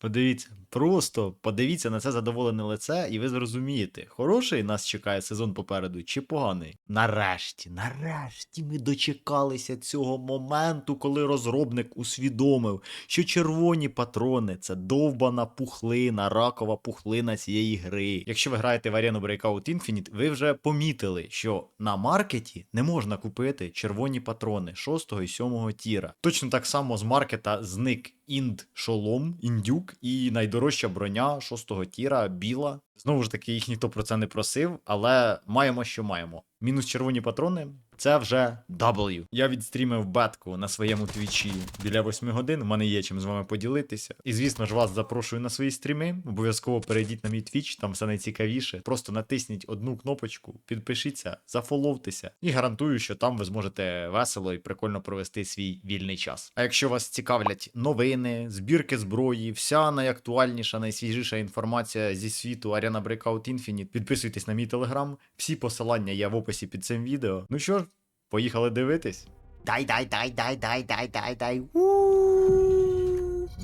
Подивіться, просто подивіться на це задоволене лице, і ви зрозумієте, хороший нас чекає сезон попереду чи поганий. Нарешті, нарешті ми дочекалися цього моменту, коли розробник усвідомив, що червоні патрони це довбана пухлина, ракова пухлина цієї гри. Якщо ви граєте в Arena Breakout Infinite, ви вже помітили, що на маркеті не можна купити червоні патрони 6 і 7 тіра. Точно так само з маркета зник Інд Шолом, індюк і найдорожча броня шостого тіра біла. Знову ж таки, їх ніхто про це не просив, але маємо, що маємо. Мінус червоні патрони це вже W. Я відстрімив бетку на своєму твічі біля 8 годин. У мене є чим з вами поділитися. І звісно ж, вас запрошую на свої стріми. Обов'язково перейдіть на мій твіч, там все найцікавіше. Просто натисніть одну кнопочку, підпишіться, зафоловтеся і гарантую, що там ви зможете весело і прикольно провести свій вільний час. А якщо вас цікавлять новини, збірки зброї, вся найактуальніша, найсвіжіша інформація зі світу Arena Breakout Infinite, підписуйтесь на мій телеграм. Всі посилання є в описі під цим відео. Ну що ж, поїхали дивитись. Дай, дай, дай, дай, дай, дай, дай, дай.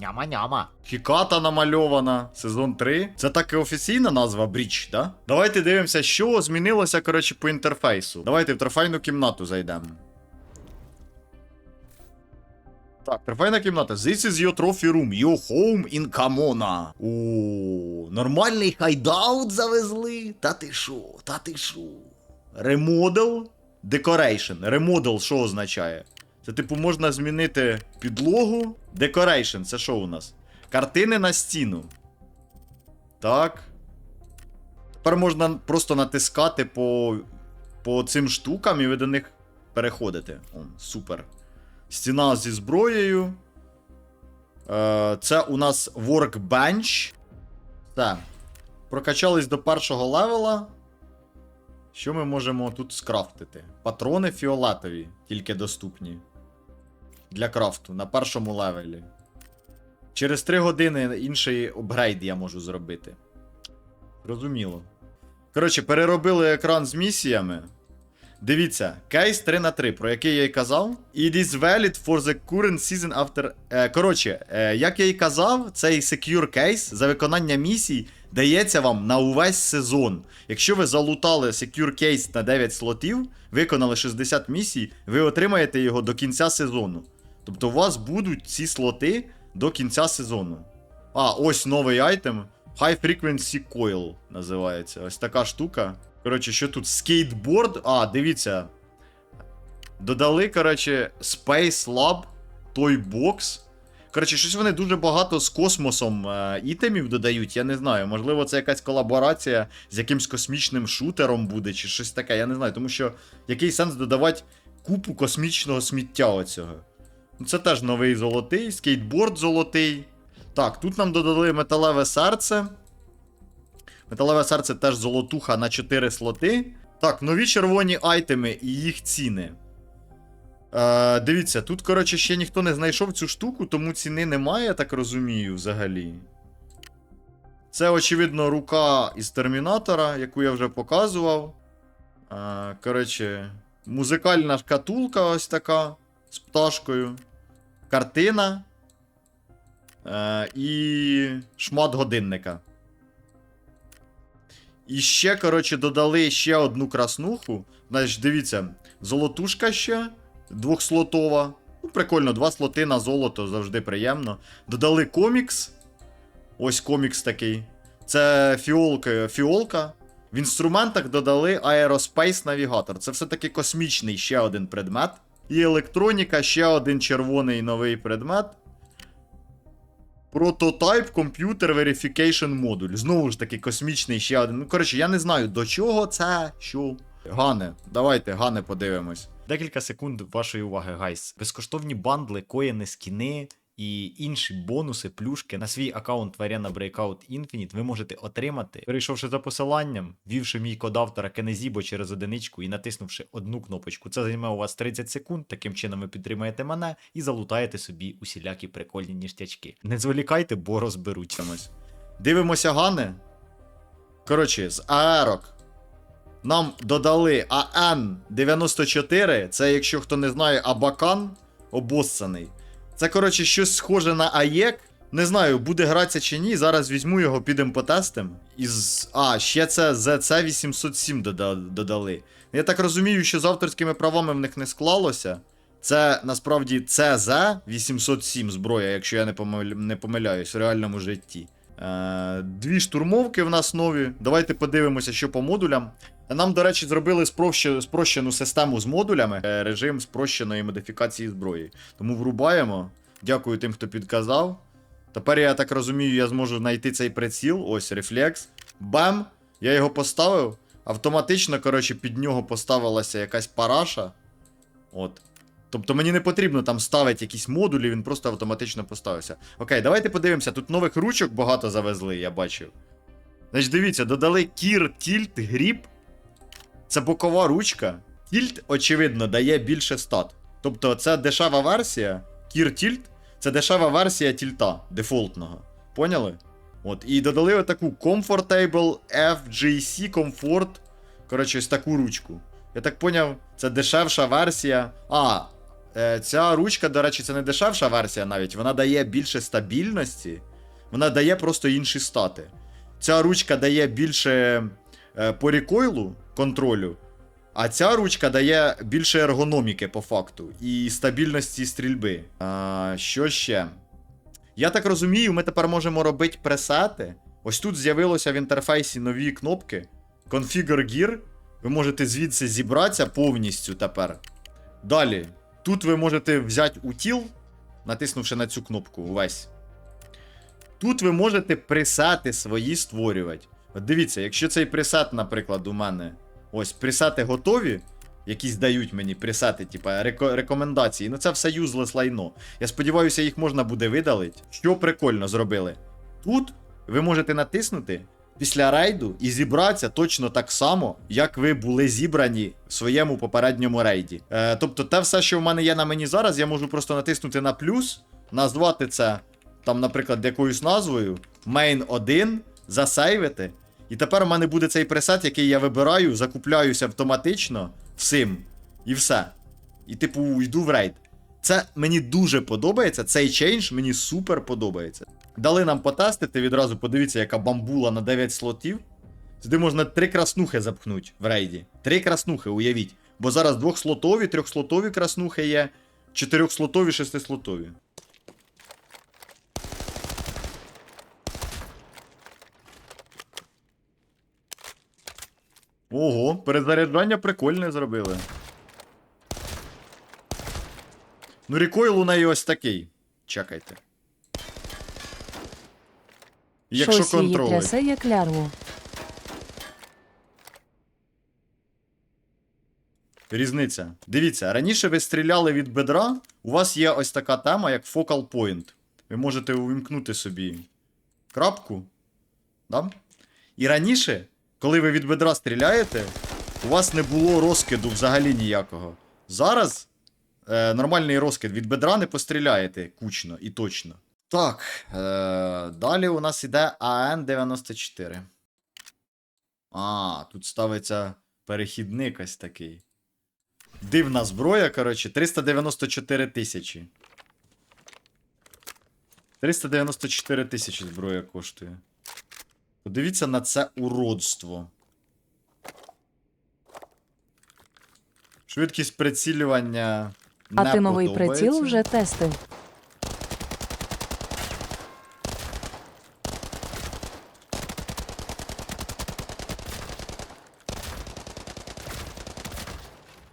Няма-няма. Хіката намальована. Сезон 3. Це так і офіційна назва Бріч, да? Давайте дивимося, що змінилося, коротше, по інтерфейсу. Давайте в трофейну кімнату зайдемо. Так, трофейна кімната. This is your trophy room. Your home in Камона. О, нормальний хайдаут завезли. Та ти шо, та ти шо. Ремодел. Decoration. Ремодел що означає? Це, типу, можна змінити підлогу. Decoration, це що у нас? Картини на стіну. Так. Тепер можна просто натискати по, по цим штукам, і ви до них переходите. О, супер. Стіна зі зброєю. Е, це у нас workbench. Так. Прокачались до першого левела. Що ми можемо тут скрафтити? Патрони фіолетові, тільки доступні. Для крафту на першому левелі. Через 3 години інший апгрейд я можу зробити. Розуміло. Коротше, переробили екран з місіями. Дивіться, кейс 3 на 3, про який я й казав. It is valid for the current season after. Е, коротше, е, як я й казав, цей secure кейс за виконання місій дається вам на увесь сезон. Якщо ви залутали secure кейс на 9 слотів, виконали 60 місій, ви отримаєте його до кінця сезону. Тобто у вас будуть ці слоти до кінця сезону. А, ось новий айтем. High Frequency Coil називається. Ось така штука. Коротше, що тут? Скейтборд. А, дивіться. Додали, коротше, Space Lab, Toy Box. Коротше, щось вони дуже багато з космосом е, ітемів додають. Я не знаю. Можливо, це якась колаборація з якимсь космічним шутером буде, чи щось таке. Я не знаю. Тому що який сенс додавати купу космічного сміття оцього. Ну, Це теж новий золотий, скейтборд золотий. Так, тут нам додали металеве серце. Металеве серце теж золотуха на 4 слоти. Так, нові червоні айтеми і їх ціни. Е, дивіться, тут, коротше, ще ніхто не знайшов цю штуку, тому ціни немає, я так розумію, взагалі. Це, очевидно, рука із термінатора, яку я вже показував. Е, коротше, музикальна шкатулка ось така з пташкою. Картина. Е, і шмат годинника. І ще, коротше, додали ще одну краснуху. Значить, дивіться, золотушка ще двохслотова. Ну, прикольно, два слоти на золото завжди приємно. Додали комікс. Ось комікс такий. Це фіолка. фіолка. В інструментах додали Aerospace Navigator. Це все-таки космічний ще один предмет. І електроніка, ще один червоний новий предмет. Prototype Computer Verification Module. Знову ж таки, космічний ще один. Ну, коротше, я не знаю, до чого це, що. Гане, давайте, Гане, подивимось. Декілька секунд вашої уваги, гайс. Безкоштовні бандли, коїни, скіни і інші бонуси, плюшки на свій аккаунт в Arena Breakout Infinite ви можете отримати, перейшовши за посиланням, ввівши мій код автора Кенезібо через одиничку і натиснувши одну кнопочку. Це займе у вас 30 секунд. Таким чином ви підтримаєте мене і залутаєте собі усілякі прикольні ніштячки. Не зволікайте, бо розберуть. Дивимося, Гане. Коротше, з аерок. Нам додали АН-94. Це, якщо хто не знає, Абакан обоссаний. Це, коротше, щось схоже на АЄК, Не знаю, буде гратися чи ні. Зараз візьму його, підемо потестим. Із. А, ще це ZC 807 додали. Я так розумію, що з авторськими правами в них не склалося. Це насправді CZ 807 зброя, якщо я не помиляюсь, в реальному житті. Е, дві штурмовки в нас нові. Давайте подивимося, що по модулям. Нам, до речі, зробили спрощену систему з модулями, е, режим спрощеної модифікації зброї. Тому врубаємо. Дякую тим, хто підказав. Тепер я так розумію, я зможу знайти цей приціл. Ось рефлекс. Бам! Я його поставив. Автоматично, коротше, під нього поставилася якась параша. От. Тобто мені не потрібно там ставити якісь модулі, він просто автоматично поставився. Окей, давайте подивимося. Тут нових ручок багато завезли, я бачив. Значить, дивіться, додали кір, тільт, гріб. Це бокова ручка. Тільт, очевидно, дає більше стат. Тобто, це дешева версія. Кір тільт це дешева версія тільта дефолтного. Поняли? От, і додали отаку Comfortable FJC Comfort. Коротше, ось таку ручку. Я так поняв, це дешевша версія. А, ця ручка, до речі, це не дешевша версія навіть. Вона дає більше стабільності. Вона дає просто інші стати. Ця ручка дає більше е, по рекойлу контролю. А ця ручка дає більше ергономіки по факту і стабільності стрільби. А, що ще? Я так розумію, ми тепер можемо робити пресети. Ось тут з'явилося в інтерфейсі нові кнопки. Configure Gear. Ви можете звідси зібратися повністю тепер. Далі. Тут ви можете взяти утіл, натиснувши на цю кнопку увесь. Тут ви можете пресети свої створювати. От дивіться, якщо цей пресет, наприклад, у мене. Ось пресети готові. Якісь дають мені пресети, типа реко- рекомендації. Ну це все юзлес лайно. Я сподіваюся, їх можна буде видалити. Що прикольно зробили? Тут ви можете натиснути після рейду і зібратися точно так само, як ви були зібрані в своєму попередньому рейді. Е, тобто, те все, що в мене є на мені зараз, я можу просто натиснути на плюс, назвати це там, наприклад, якоюсь назвою, main 1, засейвити. І тепер у мене буде цей пресет, який я вибираю, закупляюся автоматично всім. І все. І, типу, йду в рейд. Це мені дуже подобається. Цей чейндж мені супер подобається. Дали нам потестити, відразу подивіться, яка бамбула на 9 слотів. Сюди можна три краснухи запхнути в рейді. Три краснухи, уявіть. Бо зараз двохслотові, трьохслотові краснухи є, чотирьохслотові, шестислотові. Ого, перезаряджання прикольне зробили. Ну, рекойл у неї ось такий. Чекайте. Якщо Щось її трясе як лярву. Різниця. Дивіться, раніше ви стріляли від бедра, у вас є ось така тема, як Focal Point. Ви можете увімкнути собі крапку. Да? І раніше, коли ви від бедра стріляєте, у вас не було розкиду взагалі ніякого. Зараз е, нормальний розкид від бедра не постріляєте кучно і точно. Так, е, далі у нас іде АН-94. А, тут ставиться перехідник ось такий. Дивна зброя, коротше, 394 тисячі. 394 тисячі зброя коштує. Подивіться на це уродство. Швидкість прицілювання. А не ти новий подобається. приціл вже тестив.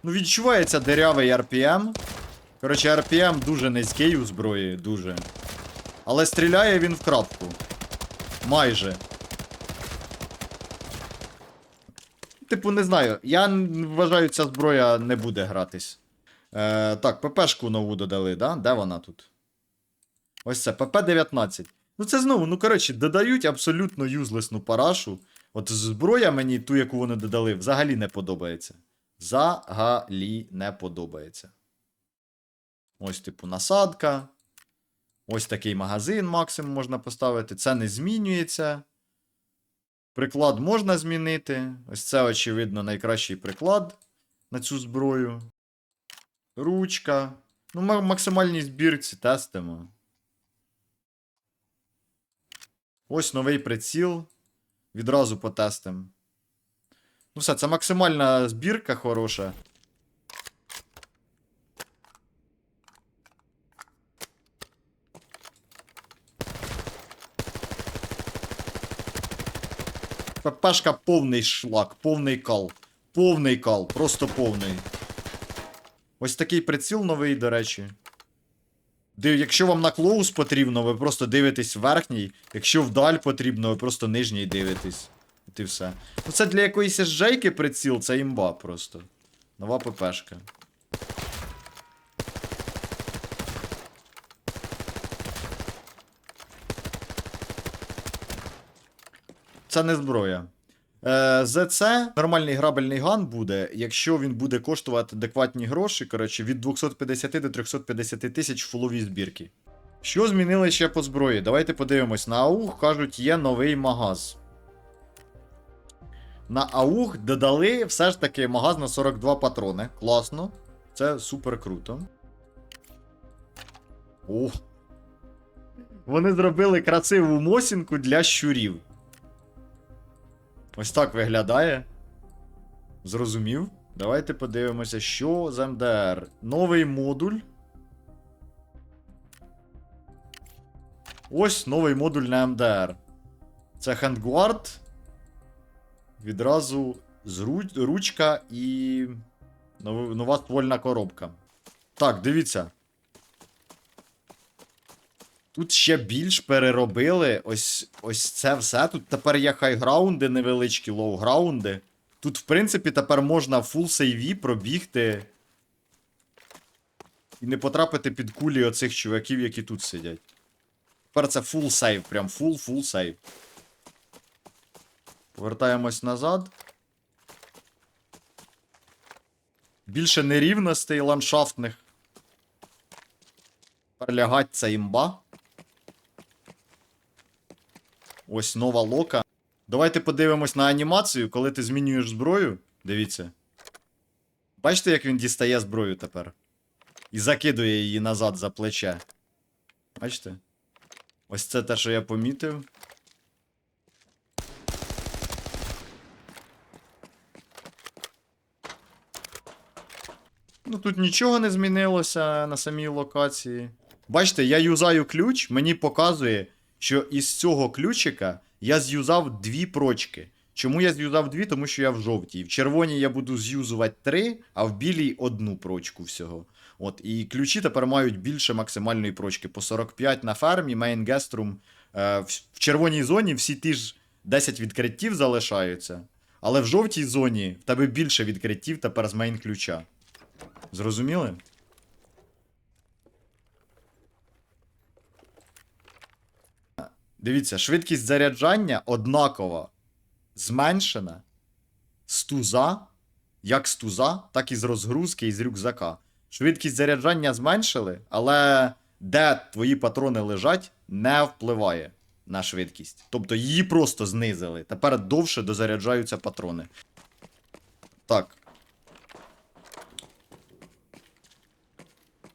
Ну, відчувається дирявий RPM. Коротше, RPM дуже низький у зброї, дуже. Але стріляє він в крапку. Майже. Типу, не знаю. Я вважаю, ця зброя не буде гратись. Е, так, ППшку нову додали, да? Де вона тут? Ось це, ПП-19. Ну це знову, ну коротше, додають абсолютно юзлесну парашу. От зброя мені, ту, яку вони додали, взагалі не подобається. Взагалі не подобається. Ось, типу, насадка. Ось такий магазин максимум можна поставити. Це не змінюється. Приклад можна змінити. Ось це, очевидно, найкращий приклад на цю зброю. Ручка. Ну, ма- максимальній збірці тестимо. Ось новий приціл. Відразу потестим. Ну все, це максимальна збірка хороша. ППшка повний шлак, повний кал. Повний кал, просто повний. Ось такий приціл новий, до речі. Див, якщо вам на клоус потрібно, ви просто дивитесь верхній. Якщо вдаль потрібно, ви просто нижній дивитесь. От все. Ну це для якоїсь жейки приціл, це імба просто. Нова ППшка. Це не зброя. Е, ЗЦ нормальний грабельний ган буде, якщо він буде коштувати адекватні гроші, коротше, від 250 до 350 тисяч в фуловій збірки. Що змінили ще по зброї? Давайте подивимось. На АУГ, кажуть, є новий магаз. На АУГ додали все ж таки магаз на 42 патрони. Класно. Це супер круто. О. Вони зробили красиву мосінку для щурів. Ось так виглядає. Зрозумів. Давайте подивимося, що з МДР. Новий модуль. Ось новий модуль на МДР. Це хендгуард. Відразу ручка і нова ствольна коробка. Так, дивіться. Тут ще більш переробили ось ось це все. Тут тепер є хайграунди невеличкі, лоуграунди. Тут, в принципі, тепер можна фул сейві пробігти. І не потрапити під кулі оцих чуваків, які тут сидять. Тепер це фул сейв, прям фул фул сейв. Повертаємось назад. Більше нерівностей ландшафтних. Перелягать це імба. Ось нова лока. Давайте подивимось на анімацію, коли ти змінюєш зброю. Дивіться. Бачите, як він дістає зброю тепер? І закидує її назад за плече. Бачите? Ось це те, що я помітив. Ну тут нічого не змінилося на самій локації. Бачите, я юзаю ключ, мені показує, що із цього ключика я з'юзав дві прочки. Чому я з'юзав дві? Тому що я в жовтій. В червоній я буду з'юзувати три, а в білій одну прочку всього. От, і ключі тепер мають більше максимальної прочки. По 45 на фермі. Е, в, в червоній зоні всі ті ж 10 відкриттів залишаються. Але в жовтій зоні в тебе більше відкриттів тепер з мейн ключа. Зрозуміли? Дивіться, швидкість заряджання однакова зменшена з туза, як з туза, так і з розгрузки і з рюкзака. Швидкість заряджання зменшили, але де твої патрони лежать, не впливає на швидкість. Тобто її просто знизили. Тепер довше дозаряджаються патрони. Так.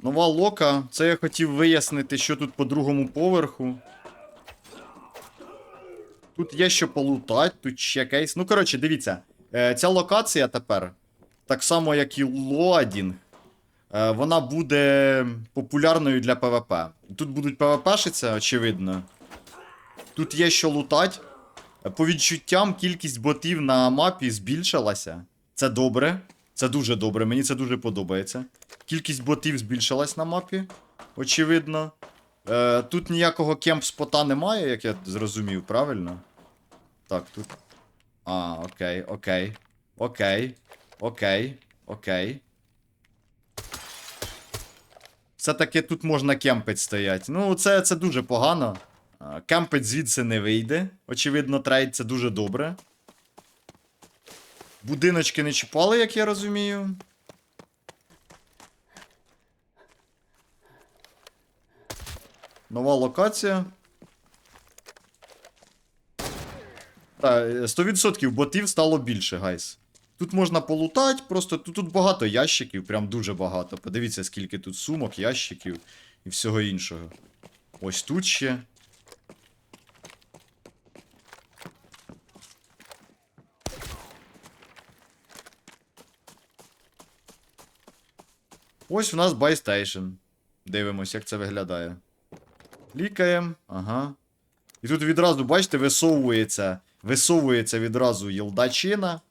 Нова лока. Це я хотів вияснити, що тут по другому поверху. Тут є що полутати, тут ще кейс. Ну, коротше, дивіться. Е, ця локація тепер, так само, як і лоадінг, е, вона буде популярною для ПВП. Тут будуть ПВПшиться, очевидно. Тут є що лутати. Е, По відчуттям, кількість ботів на мапі збільшилася. Це добре. Це дуже добре, мені це дуже подобається. Кількість ботів збільшилась на мапі, очевидно. Е, тут ніякого кемп-спота немає, як я зрозумів, правильно? Так, тут. А, окей, окей. Окей. Окей. Окей. Все-таки тут можна кемпить стоять. Ну, це, це дуже погано. А, Кемпить звідси не вийде. Очевидно, трейд це дуже добре. Будиночки не чіпали, як я розумію. Нова локація. Так, е, 100% ботів стало більше, гайс. Тут можна полутати, просто тут, тут багато ящиків, прям дуже багато. Подивіться, скільки тут сумок, ящиків і всього іншого. Ось тут ще. Ось у нас BuyStation. Дивимось, як це виглядає. Клікаємо. Ага. І тут відразу, бачите, висовується. Висовується відразу єлдачина.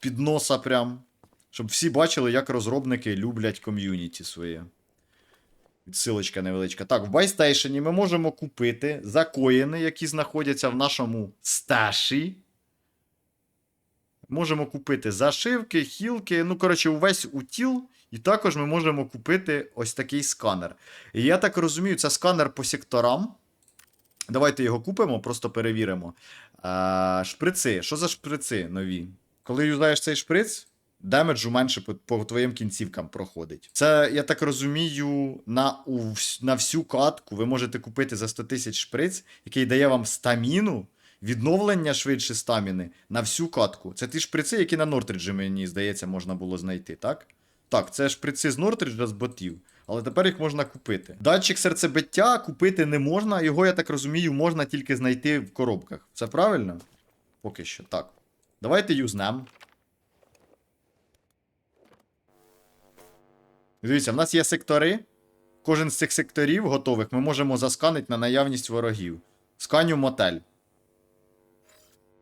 Під носа прям. Щоб всі бачили, як розробники люблять ком'юніті своє. Відсилочка невеличка. Так, в BuyStation ми можемо купити за коїни, які знаходяться в нашому сташі. Можемо купити зашивки, хілки, ну, коротше, увесь утіл. І також ми можемо купити ось такий сканер. І я так розумію, це сканер по секторам. Давайте його купимо, просто перевіримо. А, шприци. Що за шприци нові? Коли юзаєш цей шприц, демеджу менше по, по твоїм кінцівкам проходить. Це, я так розумію, на, у, на всю катку ви можете купити за 100 тисяч шприц, який дає вам стаміну, відновлення швидше стаміни на всю катку. Це ті шприци, які на Нортриджі, мені здається, можна було знайти, так? Так, це шприци з Нортриджа з ботів. Але тепер їх можна купити. Датчик серцебиття купити не можна, його, я так розумію, можна тільки знайти в коробках. Це правильно? Поки що. Так. Давайте юзнем. Дивіться, в нас є сектори. Кожен з цих секторів готових ми можемо засканити на наявність ворогів. Сканю мотель.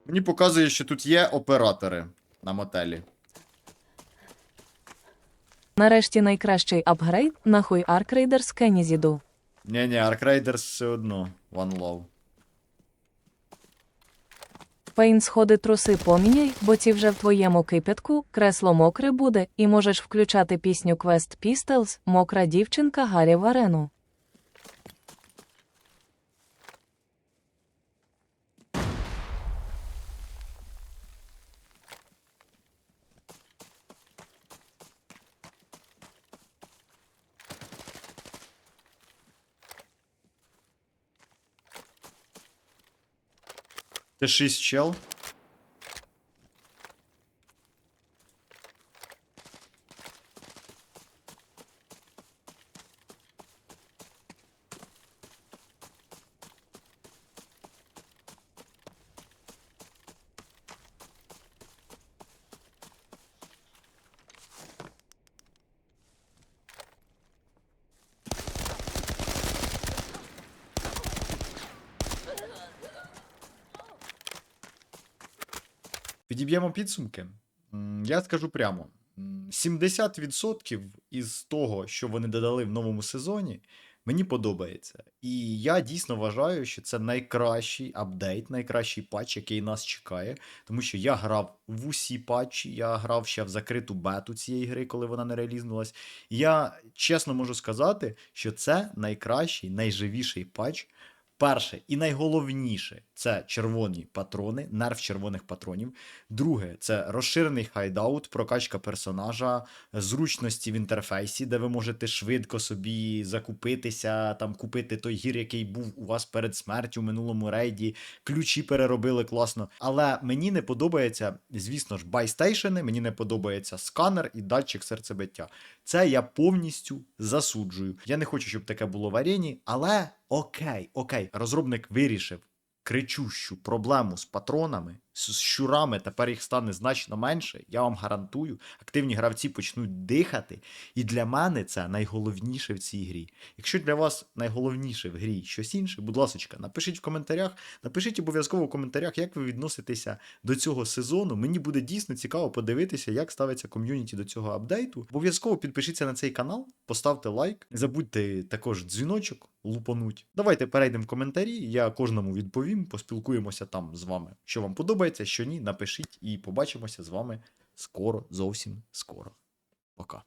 Мені показує, що тут є оператори на мотелі. Нарешті найкращий апгрейд нахуй Аркрейдерс Кенізіду. Ні-ні, Аркрейдерс все одно. One Love. Пейн сходи труси поміняй, бо ці вже в твоєму кипятку, кресло мокре буде, і можеш включати пісню Quest Pistols Мокра дівчинка Гаррі Варену. Це 6 чел. Підіб'ємо підсумки. Я скажу прямо: 70% із того, що вони додали в новому сезоні, мені подобається. І я дійсно вважаю, що це найкращий апдейт, найкращий патч, який нас чекає. Тому що я грав в усі патчі, я грав ще в закриту бету цієї гри, коли вона не релізнулась. І я чесно можу сказати, що це найкращий, найживіший патч. Перше і найголовніше це червоні патрони, нерв червоних патронів. Друге, це розширений хайдаут, прокачка персонажа, зручності в інтерфейсі, де ви можете швидко собі закупитися, там купити той гір, який був у вас перед смертю в минулому рейді. Ключі переробили класно. Але мені не подобається, звісно ж, байстейшени, мені не подобається сканер і датчик серцебиття. Це я повністю засуджую. Я не хочу, щоб таке було в арені, але окей, окей, розробник вирішив кричущу проблему з патронами, з щурами, тепер їх стане значно менше. Я вам гарантую, активні гравці почнуть дихати. І для мене це найголовніше в цій грі. Якщо для вас найголовніше в грі щось інше, будь ласка, напишіть в коментарях. Напишіть обов'язково в коментарях, як ви відноситеся до цього сезону. Мені буде дійсно цікаво подивитися, як ставиться ком'юніті до цього апдейту. Обов'язково підпишіться на цей канал, поставте лайк. Не забудьте також дзвіночок лупануть. Давайте перейдемо в коментарі. Я кожному відповім, поспілкуємося там з вами. Що вам подобається, що ні, напишіть і побачимося з вами скоро, зовсім скоро. Пока.